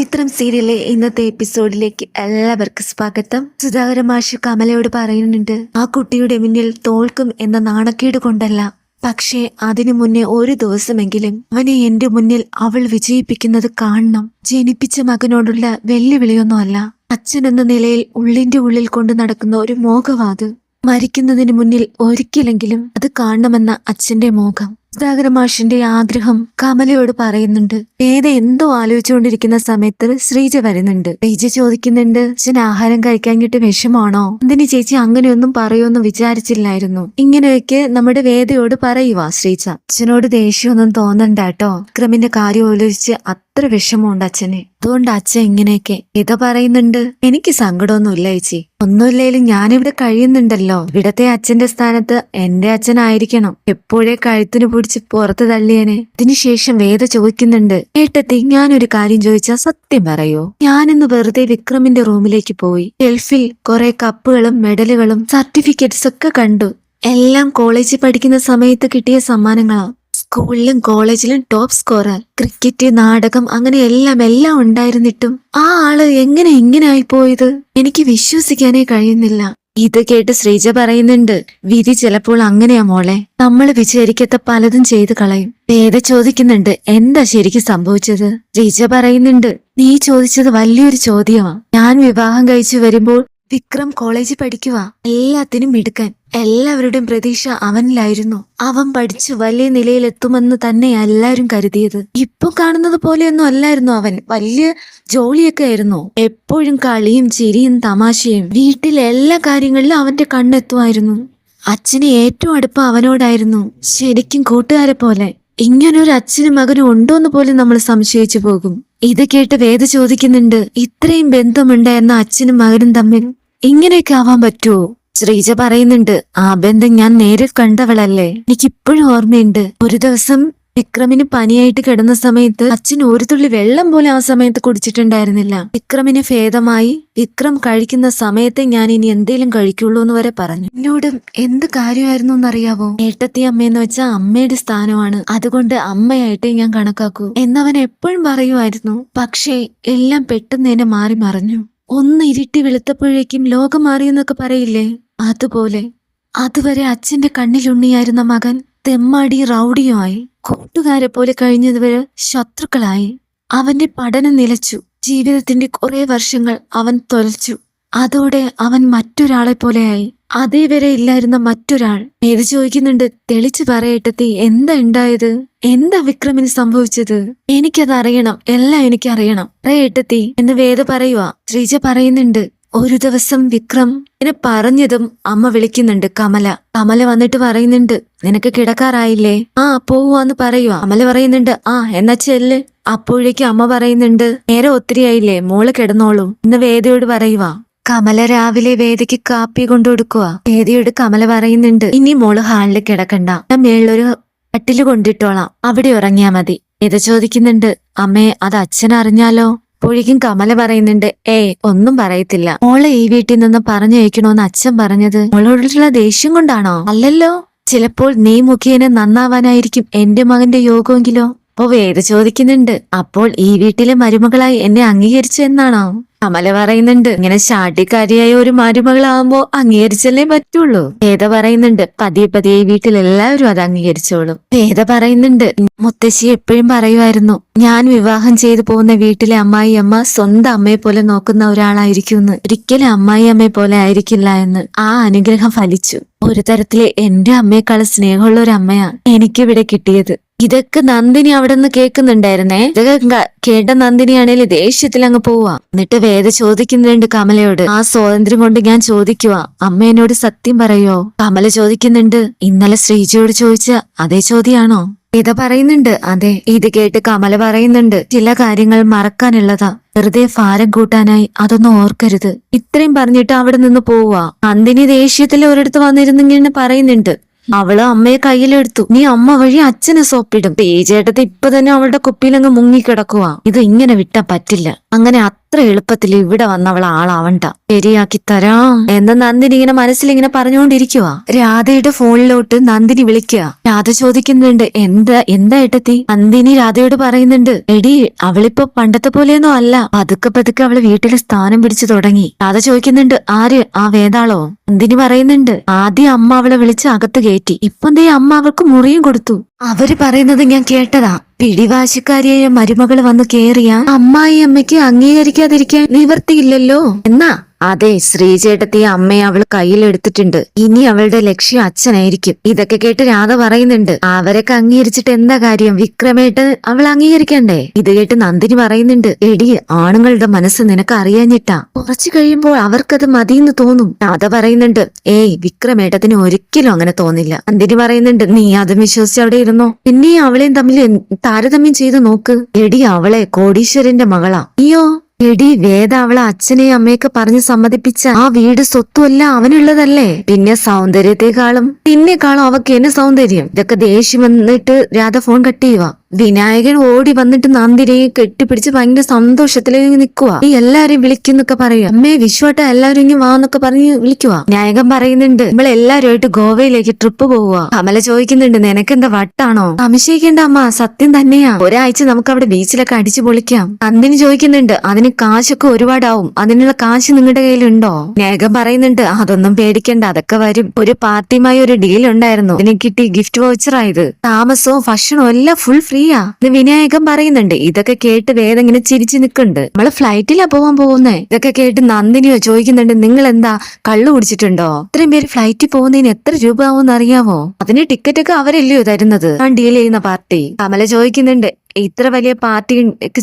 പവിത്രം സീരിയലിലെ ഇന്നത്തെ എപ്പിസോഡിലേക്ക് എല്ലാവർക്കും സ്വാഗതം. സുധാകര മാഷ് കമലയോട് പറയുന്നുണ്ട് ആ കുട്ടിയുടെ മുന്നിൽ തോൽക്കും എന്ന നാണക്കേട് കൊണ്ടല്ല. പക്ഷേ അതിനു മുന്നേ ഒരു ദിവസമെങ്കിലും അവനെ എന്റെ മുന്നിൽ അവൾ വിജയിപ്പിക്കുന്നത് കാണണം. ജനിപ്പിച്ച മകനോടുള്ള വെല്ലുവിളിയൊന്നുമല്ല. അച്ഛൻ എന്ന നിലയിൽ ഉള്ളിന്റെ ഉള്ളിൽ കൊണ്ട് നടക്കുന്ന ഒരു മോഹവാത് മരിക്കുന്നതിന് മുന്നിൽ ഒരിക്കലെങ്കിലും അത് കാണണമെന്ന അച്ഛന്റെ മോഹം. സുധാകര മാഷിന്റെ ആഗ്രഹം കമലയോട് പറയുന്നുണ്ട്. വേദ എന്തോ ആലോചിച്ചുകൊണ്ടിരിക്കുന്ന സമയത്ത് ശ്രീജ വരുന്നുണ്ട്. ശ്രീജ ചോദിക്കുന്നുണ്ട് അച്ഛൻ ആഹാരം കഴിക്കാൻ കഴിക്കാഞ്ഞിട്ട് വിഷമാണോ? എന്തിന് ചേച്ചി അങ്ങനെയൊന്നും പറയുമെന്ന് വിചാരിച്ചില്ലായിരുന്നു. ഇങ്ങനെയൊക്കെ നമ്മുടെ വേദയോട് പറയുവാ ശ്രീജ. അച്ഛനോട് ദേഷ്യമൊന്നും തോന്നണ്ട കേട്ടോ. വിക്രമിന്റെ കാര്യം ആലോചിച്ച് അത്ര വിഷമമുണ്ട് അച്ഛനെ. അതുകൊണ്ട് അച്ഛൻ ഇങ്ങനെയൊക്കെ ഇത പറയുന്നുണ്ട്. എനിക്ക് സങ്കടമൊന്നുമില്ല ചേച്ചി. ഒന്നുമില്ലേലും ഞാനിവിടെ കഴിയുന്നുണ്ടല്ലോ. ഇവിടത്തെ അച്ഛന്റെ സ്ഥാനത്ത് എന്റെ അച്ഛനായിരിക്കണം. എപ്പോഴേ കഴുത്തിന് പിടിച്ച് പുറത്ത് തള്ളിയനെ. അതിനുശേഷം വേദ ചോദിക്കുന്നുണ്ട് ഏട്ടത്തി ഞാനൊരു കാര്യം ചോദിച്ചാ സത്യം പറയോ? ഞാനിന്ന് വെറുതെ വിക്രമിന്റെ റൂമിലേക്ക് പോയി. ഗൾഫിൽ കുറെ കപ്പുകളും മെഡലുകളും സർട്ടിഫിക്കറ്റ്സ് ഒക്കെ കണ്ടു. എല്ലാം കോളേജിൽ പഠിക്കുന്ന സമയത്ത് കിട്ടിയ സമ്മാനങ്ങളാ. സ്കൂളിലും കോളേജിലും ടോപ്പ് സ്കോറർ ക്രിക്കറ്റ് നാടകം അങ്ങനെ എല്ലാം എല്ലാം ഉണ്ടായിരുന്നിട്ടും ആ ആൾ എങ്ങനെ എങ്ങനെയായി പോയത് എനിക്ക് വിശ്വസിക്കാനേ കഴിയുന്നില്ല. ഇത് കേട്ട് ശ്രീജ പറയുന്നുണ്ട് വിധി ചിലപ്പോൾ അങ്ങനെയാ മോളെ. നമ്മൾ വിചാരിക്കാത്ത പലതും ചെയ്തു കളയും. വേദ ചോദിക്കുന്നുണ്ട് എന്താ ശരിക്കും സംഭവിച്ചത്? ശ്രീജ പറയുന്നുണ്ട് നീ ചോദിച്ചത് വലിയൊരു ചോദ്യമാ. ഞാൻ വിവാഹം കഴിച്ചു വരുമ്പോൾ വിക്രം കോളേജിൽ പഠിക്കുക എല്ലാത്തിനും മിടുക്കൻ. എല്ലാവരുടെയും പ്രതീക്ഷ അവനിലായിരുന്നു. അവൻ പഠിച്ച് വലിയ നിലയിലെത്തുമെന്ന് തന്നെ എല്ലാവരും കരുതിയത്. ഇപ്പൊ കാണുന്നത് പോലെയൊന്നും അല്ലായിരുന്നു അവൻ. വലിയ ജോലിയൊക്കെ ആയിരുന്നു. എപ്പോഴും കളിയും ചിരിയും തമാശയും വീട്ടിലെ എല്ലാ കാര്യങ്ങളിലും അവന്റെ കണ്ണെത്തുമായിരുന്നു. അച്ഛന് ഏറ്റവും അടുപ്പം അവനോടായിരുന്നു. ശരിക്കും കൂട്ടുകാരെ പോലെ. ഇങ്ങനൊരു അച്ഛനും മകനും ഉണ്ടോന്ന് പോലും നമ്മൾ സംശയിച്ചു പോകും. ഇത് കേട്ട് വേദ ചോദിക്കുന്നുണ്ട് ഇത്രയും ബന്ധമുണ്ടായിരുന്ന അച്ഛനും മകനും തമ്മിൽ ഇങ്ങനെയൊക്കെ ആവാൻ പറ്റുമോ ശ്രീജ പറയുന്നുണ്ട് ആ ബന്ധം ഞാൻ നേരിൽ കണ്ടവളല്ലേ? എനിക്കിപ്പോഴും ഓർമ്മയുണ്ട്. ഒരു ദിവസം വിക്രമിന് പനിയായിട്ട് കിടന്ന സമയത്ത് അച്ഛൻ ഒരു തുള്ളി വെള്ളം പോലെ ആ സമയത്ത് കുടിച്ചിട്ടുണ്ടായിരുന്നില്ല. വിക്രമിന് ഭേദമായി വിക്രം കഴിക്കുന്ന സമയത്തെ ഞാൻ ഇനി എന്തേലും കഴിക്കുള്ളൂ എന്ന് വരെ പറഞ്ഞു. എന്നോടും എന്ത് കാര്യമായിരുന്നു എന്നറിയാവോ? ഏട്ടത്തി അമ്മയെന്ന് വെച്ചാൽ അമ്മയുടെ സ്ഥാനമാണ്. അതുകൊണ്ട് അമ്മയായിട്ടേ ഞാൻ കണക്കാക്കൂ. എന്നവൻ എപ്പോഴും പറയുമായിരുന്നു. പക്ഷേ എല്ലാം പെട്ടെന്ന് എന്നെ മാറി മറിഞ്ഞു. ഒന്ന് ഇരുട്ടി വെളുത്തപ്പോഴേക്കും ലോകം മാറിയെന്നൊക്കെ പറയില്ലേ? അതുപോലെ. അതുവരെ അച്ഛന്റെ കണ്ണിലുണ്ണിയായിരുന്ന മകൻ തെമ്മാടി റൗഡിയുമായി കൂട്ടുകാരെ പോലെ കഴിഞ്ഞതുവരെ ശത്രുക്കളായി. അവന്റെ പഠനം നിലച്ചു. ജീവിതത്തിന്റെ കുറെ വർഷങ്ങൾ അവൻ തൊലച്ചു. അതോടെ അവൻ മറ്റൊരാളെ പോലെയായി അതേ വരെ ഇല്ലായിരുന്ന മറ്റൊരാൾ ഏത് ചോദിക്കുന്നുണ്ട്. തെളിച്ചു പറയട്ടത്തി എന്താ ഉണ്ടായത് എന്താ വിക്രമിന് സംഭവിച്ചത്? എനിക്കത് അറിയണം എല്ലാം എനിക്കറിയണം പറയട്ടത്തി എന്ന് വേദ പറയുക ശ്രീജ പറയുന്നുണ്ട് ഒരു ദിവസം വിക്രം എന്നെ പറഞ്ഞതും അമ്മ വിളിക്കുന്നുണ്ട് കമല. കമല വന്നിട്ട് പറയുന്നുണ്ട് നിനക്ക് കിടക്കാറായില്ലേ? ആ പോവാന്ന് പറയുക കമല പറയുന്നുണ്ട് ആ എന്നാ ചെല്ല്. അപ്പോഴേക്കും അമ്മ പറയുന്നുണ്ട് നേരെ ഒത്തിരിയായില്ലേ മോൾ കിടന്നോളൂ. എന്ന് വേദയോട് പറയുക കമല രാവിലെ വേദയ്ക്ക് കാപ്പി കൊണ്ടു കൊടുക്കുക വേദയോട് കമല പറയുന്നുണ്ട് ഇനി മോൾ ഹാളിൽ കിടക്കണ്ട. ഞാൻ മേളിലൊരു കട്ടിൽ കൊണ്ടിട്ടോളാം. അവിടെ ഉറങ്ങിയാ മതി. വേദ ചോദിക്കുന്നുണ്ട് അമ്മേ അത് അച്ഛൻ അറിഞ്ഞാലോ? അപ്പോഴേക്കും കമല പറയുന്നുണ്ട് ഏയ് ഒന്നും പറയത്തില്ല. മോളെ ഈ വീട്ടിൽ നിന്ന് പറഞ്ഞയക്കണോന്ന് അച്ഛൻ പറഞ്ഞത് മോളോടുള്ള ദേഷ്യം കൊണ്ടാണോ? അല്ലല്ലോ. ചിലപ്പോൾ നീ മുഖേന നന്നാവാനായിരിക്കും എന്റെ മകന്റെ യോഗമെങ്കിലോ. അപ്പോ വേര് ചോദിക്കുന്നുണ്ട് അപ്പോൾ ഈ വീട്ടിലെ മരുമകളായി എന്നെ അംഗീകരിച്ചു എന്നാണോ? കമല പറയുന്നുണ്ട് ഇങ്ങനെ ശാഠ്യക്കാരിയായ ഒരു മരുമകളാവുമ്പോ അംഗീകരിച്ചല്ലേ പറ്റുള്ളൂ? വേദ പറയുന്നുണ്ട് പതിയെ പതിയെ എല്ലാവരും അത് അംഗീകരിച്ചോളും. വേദ പറയുന്നുണ്ട് മുത്തശ്ശി എപ്പോഴും പറയുമായിരുന്നു ഞാൻ വിവാഹം ചെയ്തു പോകുന്ന വീട്ടിലെ അമ്മായി അമ്മ സ്വന്തം അമ്മയെ പോലെ നോക്കുന്ന ഒരാളായിരിക്കുമെന്ന്. ഒരിക്കലും അമ്മായി അമ്മയെ പോലെ ആയിരിക്കില്ല എന്ന്. ആ അനുഗ്രഹം ഫലിച്ചു. ഒരു തരത്തിൽ എന്റെ അമ്മയെക്കാൾ സ്നേഹമുള്ള ഒരു അമ്മയാണ് എനിക്കിവിടെ കിട്ടിയത്. ഇതൊക്കെ നന്ദിനി അവിടെ നിന്ന് കേൾക്കുന്നുണ്ടായിരുന്നേ? ഇതൊക്കെ കേട്ട നന്ദിനിയാണേൽ ദേഷ്യത്തിൽ അങ്ങ് പോവാ. എന്നിട്ട് വേദ ചോദിക്കുന്നുണ്ട് കമലയോട്. ആ സ്വാതന്ത്ര്യം കൊണ്ട് ഞാൻ ചോദിക്കുക അമ്മ എന്നോട് സത്യം പറയോ? കമല ചോദിക്കുന്നുണ്ട്. ഇന്നലെ ശ്രീജിയോട് ചോദിച്ച അതേ ചോദ്യാണോ? ഇത പറയുന്നുണ്ട്. അതെ ഇത് കേട്ട് കമല പറയുന്നുണ്ട്. ചില കാര്യങ്ങൾ മറക്കാനുള്ളതാ. വെറുതെ ഭാരം കൂട്ടാനായി അതൊന്നും ഓർക്കരുത്. ഇത്രയും പറഞ്ഞിട്ട് അവിടെ നിന്ന് പോവാ. നന്ദിനി ദേഷ്യത്തിൽ ഒരിടത്ത് വന്നിരുന്നിങ്ങനെ പറയുന്നുണ്ട്. അവൾ അമ്മയെ കയ്യിലെടുത്തു. നീ അമ്മ വഴി അച്ഛനെ സോപ്പിടും. പേജേട്ടത്തെ ഇപ്പൊ തന്നെ അവളുടെ കുപ്പിയിലങ്ങ് മുങ്ങിക്കിടക്കുക ഇത് ഇങ്ങനെ വിട്ടാ പറ്റില്ല. അങ്ങനെ അത്ര എളുപ്പത്തിൽ ഇവിടെ വന്നവൾ ആളാവണ്ട. ശരിയാക്കി തരാ. എന്ന് നന്ദിനി ഇങ്ങനെ മനസ്സിൽ മനസ്സിലിങ്ങനെ പറഞ്ഞുകൊണ്ടിരിക്കുക രാധയുടെ ഫോണിലോട്ട് നന്ദിനി വിളിക്കുക രാധ ചോദിക്കുന്നുണ്ട് എന്താ എന്താ ഏട്ടത്തി? നന്ദിനി രാധയോട് പറയുന്നുണ്ട് എടി അവളിപ്പോ പണ്ടത്തെ പോലെയൊന്നും അല്ല. പതുക്കെ പതുക്കെ അവൾ വീട്ടിലെ സ്ഥാനം പിടിച്ചു തുടങ്ങി. രാധ ചോദിക്കുന്നുണ്ട് ആര് ആ വേതാളോ? നന്ദിനി പറയുന്നുണ്ട് ആദ്യം അമ്മ അവളെ വിളിച്ച് അകത്ത് കയറ്റി. ഇപ്പം ദേ അമ്മ അവൾക്ക് മുറിയും കൊടുത്തു. അവർ പറയുന്നത് ഞാൻ കേട്ടതാ. പിടിവാശിക്കാരിയായ മരുമകൾ വന്ന് കേറിയ അമ്മായി അമ്മയ്ക്ക് അംഗീകരിക്കാതിരിക്കാൻ നിവർത്തിയില്ലല്ലോ. എന്നാ? അതെ ശ്രീചേട്ടത്തി അമ്മയെ അവൾ കയ്യിലെടുത്തിട്ടുണ്ട്. ഇനി അവളുടെ ലക്ഷ്യം അച്ഛനായിരിക്കും. ഇതൊക്കെ കേട്ട് രാധ പറയുന്നുണ്ട്. അവരൊക്കെ അംഗീകരിച്ചിട്ട് എന്താ കാര്യം? വിക്രമേട്ട് അവൾ അംഗീകരിക്കണ്ടേ? ഇത് കേട്ട് നന്ദിനി പറയുന്നുണ്ട്. എടി ആണുങ്ങളുടെ മനസ്സ് നിനക്ക് അറിയാഞ്ഞിട്ടാ. കുറച്ചു കഴിയുമ്പോൾ അവർക്കത് മതിയെന്ന് തോന്നും. രാധ പറയുന്നുണ്ട്. ഏയ് വിക്രമേട്ടത്തിന് ഒരിക്കലും അങ്ങനെ തോന്നില്ല. നന്ദിനി പറയുന്നുണ്ട് നീ അതും വിശ്വസിച്ച് അവിടെ ഇരുന്നോ? പിന്നെ അവളെയും തമ്മിൽ താരതമ്യം ചെയ്ത് നോക്ക്. എടി അവളെ കോടീശ്വരന്റെ മകളാ. അയ്യോ എടി വേദ അവളെ അച്ഛനെയും അമ്മയൊക്കെ പറഞ്ഞ് സമ്മതിപ്പിച്ച ആ വീട് സ്വത്തും എല്ലാം അവനുള്ളതല്ലേ? പിന്നെ സൗന്ദര്യത്തെക്കാളും പിന്നെക്കാളും അവക്ക് എന്നെ സൗന്ദര്യം. ഇതൊക്കെ ദേഷ്യം വന്നിട്ട് രാധ ഫോൺ കട്ട് ചെയ്യുക വിനായകൻ ഓടി വന്നിട്ട് നന്ദിനിയെ കെട്ടിപ്പിടിച്ച് ഭയങ്കര സന്തോഷത്തിലേക്ക് നിൽക്കുക ഈ എല്ലാരെയും വിളിക്കുന്നൊക്കെ പറയുക അമ്മേ വിശ്വട്ട എല്ലാരും ഇങ്ങനെ വാന്നൊക്കെ പറഞ്ഞ് വിളിക്കുക വിനായകൻ പറയുന്നുണ്ട് നമ്മൾ എല്ലാരുമായിട്ട് ഗോവയിലേക്ക് ട്രിപ്പ് പോവുക കമല ചോദിക്കുന്നുണ്ട് നിനക്കെന്താ വട്ടാണോ? സംശയിക്കേണ്ട അമ്മ സത്യം തന്നെയാ. ഒരാഴ്ച നമുക്ക് അവിടെ ബീച്ചിലൊക്കെ അടിച്ചു പൊളിക്കാം. നന്ദിനി ചോദിക്കുന്നുണ്ട് അതിന് കാശൊക്കെ ഒരുപാടാവും. അതിനുള്ള കാശ് നിങ്ങളുടെ കയ്യിലുണ്ടോ? വിനായകൻ പറയുന്നുണ്ട് അതൊന്നും പേടിക്കണ്ട അതൊക്കെ വരും. ഒരു പാർട്ടിയുമായി ഒരു ഡീൽ ഉണ്ടായിരുന്നു. ഇതിന് കിട്ടി ഗിഫ്റ്റ് വൗച്ചറായത് താമസവും ഭക്ഷണവും എല്ലാം ഫുൾ ഫ്രീയാ ഇത് വിനായകൻ പറയുന്നുണ്ട്. ഇതൊക്കെ കേട്ട് വേദ ഇങ്ങനെ ചിരിച്ചു നിൽക്കുന്നുണ്ട്. നമ്മൾ ഫ്ലൈറ്റിലാ പോവാൻ പോകുന്നേ. ഇതൊക്കെ കേട്ട് നന്ദിനിയോ ചോദിക്കുന്നുണ്ട് നിങ്ങൾ എന്താ കള്ളു കുടിച്ചിട്ടുണ്ടോ? ഇത്രയും പേര് ഫ്ലൈറ്റിൽ പോകുന്നതിന് എത്ര രൂപ ആവുമെന്ന് അറിയാമോ അതിന് ടിക്കറ്റ് ഒക്കെ അവരല്ലയോ തരുന്നത്? ഡീൽ ചെയ്യുന്ന പാർട്ടി. കമല ചോദിക്കുന്നുണ്ട് ഇത്ര വലിയ പാർട്ടി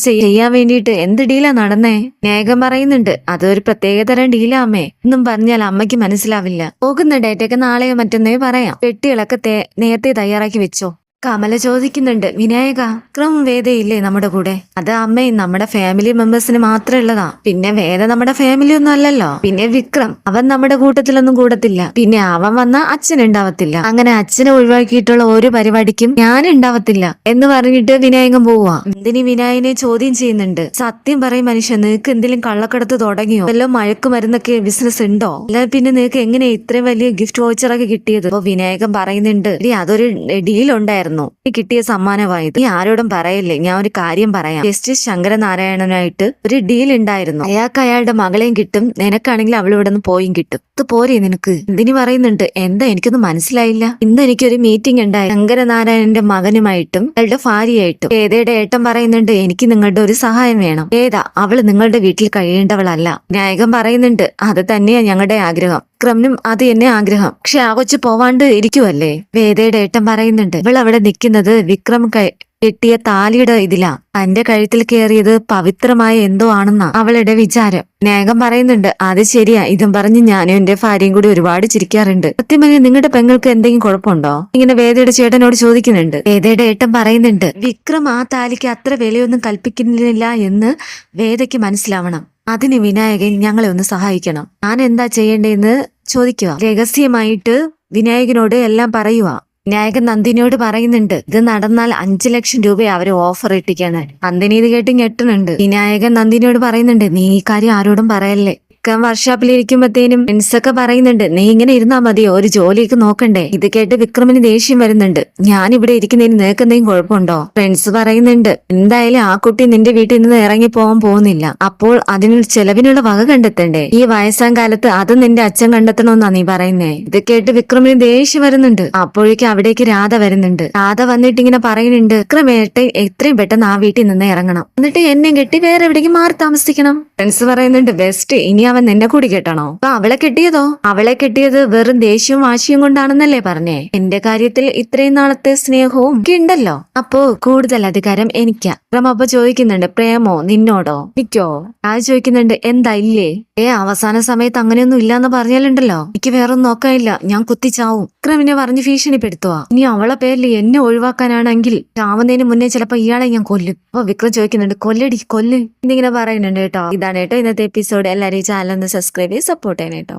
ചെയ്യാൻ വേണ്ടിയിട്ട് എന്ത് ഡീലാ നടന്നേ? നേകം പറയുന്നുണ്ട് അതൊരു പ്രത്യേക പ്രത്യേകതരം ഡീലാമ്മേ എന്നും പറഞ്ഞാൽ അമ്മയ്ക്ക് മനസ്സിലാവില്ല. പോകുന്ന ഡേറ്റൊക്കെ നാളെയോ മറ്റൊന്നേ പറയാം. പെട്ടികളൊക്കെ നേരത്തെ തയ്യാറാക്കി വെച്ചോ. കമല ചോദിക്കുന്നുണ്ട് വിനായക ക്രം വേദയില്ലേ നമ്മുടെ കൂടെ? അത് അമ്മയും നമ്മുടെ ഫാമിലി മെമ്പേഴ്സിന് മാത്രമേ ഉള്ളതാ പിന്നെ വേദ നമ്മുടെ ഫാമിലി ഒന്നും അല്ലല്ലോ. പിന്നെ വിക്രം അവൻ നമ്മുടെ കൂട്ടത്തിലൊന്നും കൂടത്തില്ല. പിന്നെ അവൻ വന്ന അച്ഛൻ ഉണ്ടാവത്തില്ല. അങ്ങനെ അച്ഛനെ ഒഴിവാക്കിയിട്ടുള്ള ഒരു പരിപാടിക്കും ഞാൻ ഉണ്ടാവത്തില്ല. എന്ന് പറഞ്ഞിട്ട് വിനായകം പോവാ. എന്തിനി വിനായകനെ ചോദ്യം ചെയ്യുന്നുണ്ട്? സത്യം പറയും മനുഷ്യൻ നിനക്ക് എന്തെങ്കിലും കള്ളക്കടത്ത് തുടങ്ങിയോ? വല്ല മയക്കുമരുന്നൊക്കെ ബിസിനസ് ഉണ്ടോ? അല്ല പിന്നെ നിനക്ക് എങ്ങനെ ഇത്രയും വലിയ ഗിഫ്റ്റ് വോച്ചറൊക്കെ കിട്ടിയത്? അപ്പൊ വിനായകൻ പറയുന്നുണ്ട് "എടീ, അതൊരു ഡീൽ ഉണ്ടായിരുന്നു. ഈ കിട്ടിയ സമ്മാനമായത് നീ ആരോടും പറയല്ലേ? ഞാൻ ഒരു കാര്യം പറയാം. ജസ്റ്റിസ് ശങ്കരനാരായണനായിട്ട് ഒരു ഡീൽ ഉണ്ടായിരുന്നു. അയാൾക്ക് അയാളുടെ മകളെയും കിട്ടും. നിനക്കാണെങ്കിൽ അവൾ ഇവിടെ നിന്ന് പോയും കിട്ടും. ഇത് പോരെ നിനക്ക്? എന്തിനി പറയുന്നുണ്ട്? എന്താ എനിക്കൊന്നും മനസ്സിലായില്ല. ഇന്ന് എനിക്കൊരു മീറ്റിംഗ് ഉണ്ടായി. ശങ്കരനാരായണന്റെ മകനുമായിട്ടും അയാളുടെ ഭാര്യയായിട്ടും. ഏതയുടെ ഏട്ടൻ പറയുന്നുണ്ട് എനിക്ക് നിങ്ങളുടെ ഒരു സഹായം വേണം. ഏതാ? അവൾ നിങ്ങളുടെ വീട്ടിൽ കഴിയേണ്ടവളല്ല. നായകൻ പറയുന്നുണ്ട് അത് തന്നെയാ ഞങ്ങളുടെ ആഗ്രഹം. വിക്രമിനും അത് തന്നെ ആഗ്രഹം. പക്ഷെ ആ കൊച്ചു പോവാണ്ട് ഇരിക്കുവല്ലേ? വേദയുടെ ഏട്ടൻ പറയുന്നുണ്ട് ഇവൾ അവിടെ നിൽക്കുന്നത് വിക്രം കെട്ടിയ താലിയുടെ ഇതിലാ. തന്റെ കഴുത്തിൽ കയറിയത് പവിത്രമായ എന്തോ ആണെന്നാ അവളുടെ വിചാരം. നേകം പറയുന്നുണ്ട് അത് ശരിയാ. ഇതും പറഞ്ഞ് ഞാനും എന്റെ ഭാര്യയും കൂടി ഒരുപാട് ചിരിക്കാറുണ്ട്. സത്യമല്ല നിങ്ങളുടെ പെങ്ങൾക്ക് എന്തെങ്കിലും കുഴപ്പമുണ്ടോ? ഇങ്ങനെ വേദയുടെ ചേട്ടനോട് ചോദിക്കുന്നുണ്ട്. വേദയുടെ ഏട്ടൻ പറയുന്നുണ്ട് വിക്രം ആ താലിക്ക് അത്ര വിലയൊന്നും കൽപ്പിക്കുന്നില്ല എന്ന് വേദയ്ക്ക് മനസ്സിലാവണം. അതിന് വിനായകൻ ഞങ്ങളെ ഒന്ന് സഹായിക്കണം. ഞാൻ എന്താ ചെയ്യേണ്ടതെന്ന് ചോദിക്കുക. രഹസ്യമായിട്ട് വിനായകനോട് എല്ലാം പറയുക. വിനായകൻ നന്ദിനിയോട് പറയുന്നുണ്ട് ഇത് നടന്നാൽ അഞ്ചു ലക്ഷം രൂപ അവർ ഓഫർ ഇട്ടിക്കാണ് നന്ദിനി ഇത് കേട്ട് ഞെട്ടുന്നുണ്ട്. വിനായകൻ നന്ദിനിയോട് പറയുന്നുണ്ട് നീ ഈ കാര്യം ആരോടും പറയല്ലേ? വിക്രം വർക്ക്ഷോപ്പിൽ ഇരിക്കുമ്പത്തേനും ഫ്രണ്ട്സൊക്കെ പറയുന്നുണ്ട് നീ ഇങ്ങനെ ഇരുന്നാ മതിയോ ഒരു ജോലിയൊക്കെ നോക്കണ്ടേ? ഇത് കേട്ട് വിക്രമിന് ദേഷ്യം വരുന്നുണ്ട്. ഞാൻ ഇവിടെ ഇരിക്കുന്നതിന് നിനക്ക് എന്തെങ്കിലും കുഴപ്പമുണ്ടോ? ഫ്രണ്ട്സ് പറയുന്നുണ്ട്. എന്തായാലും ആ കുട്ടി നിന്റെ വീട്ടിൽ നിന്ന് ഇറങ്ങി പോകാൻ പോകുന്നില്ല. അപ്പോൾ അതിന് ചെലവിനുള്ള വക കണ്ടെത്തണ്ടേ? ഈ വയസ്സാം കാലത്ത് അത് നിന്റെ അച്ഛൻ കണ്ടെത്തണമെന്നാ നീ പറയുന്നേ? ഇത് കേട്ട് വിക്രമിന് ദേഷ്യം വരുന്നുണ്ട്. അപ്പോഴേക്കും അവിടേക്ക് രാധ വരുന്നുണ്ട്. രാധ വന്നിട്ട് ഇങ്ങനെ പറയുന്നുണ്ട് വിക്രമേട്ടെ എത്രയും പെട്ടെന്ന് ആ വീട്ടിൽ നിന്ന് ഇറങ്ങണം. എന്നിട്ട് എന്നെ കെട്ടി വേറെ എവിടേക്ക് മാറി താമസിക്കണം? ഫ്രണ്ട്സ് പറയുന്നുണ്ട് ബെസ്റ്റ്. ഇനി അവൻ നിന്നെ കൂടി കെട്ടണോ? അപ്പൊ അവളെ കെട്ടിയതോ? അവളെ കെട്ടിയത് വെറും ദേഷ്യവും വാശിയും കൊണ്ടാണെന്നല്ലേ പറഞ്ഞേ. എന്റെ കാര്യത്തിൽ ഇത്രയും നാളത്തെ സ്നേഹവും ഒക്കെ ഉണ്ടല്ലോ. അപ്പോ കൂടുതൽ അധികാരം എനിക്കാ. റമപ്പ ചോദിക്കുന്നുണ്ട് പ്രേമോ നിന്നോടോ? നിക്കോ ആ ചോദിക്കുന്നുണ്ട് എന്താ ഇല്ലേ? ഏ അവസാന സമയത്ത് അങ്ങനെയൊന്നും ഇല്ലാന്ന് പറഞ്ഞാലുണ്ടല്ലോ. എനിക്ക് വേറൊന്നും നോക്കാനില്ല. ഞാൻ കുത്തിച്ചാവും. വിക്രമിനെ പറഞ്ഞ് ഭീഷണിപ്പെടുത്തുക ഇനി അവളെ പേരിൽ എന്നെ ഒഴിവാക്കാനാണെങ്കിൽ ആവുന്നതിന് മുന്നേ ചിലപ്പോ ഇയാളെ ഞാൻ കൊല്ലും. അപ്പൊ വിക്രം ചോദിക്കുന്നുണ്ട് കൊല്ലടി കൊല്ല്. എന്നിങ്ങനെ പറയുന്നുണ്ട് കേട്ടോ. ഇതാണ് കേട്ടോ ഇന്നത്തെ എപ്പിസോഡ് എല്ലാവരും ചാനൽ ഒന്ന് സബ്സ്ക്രൈബ് ചെയ്ത് സപ്പോർട്ട് ചെയ്യണം കേട്ടോ.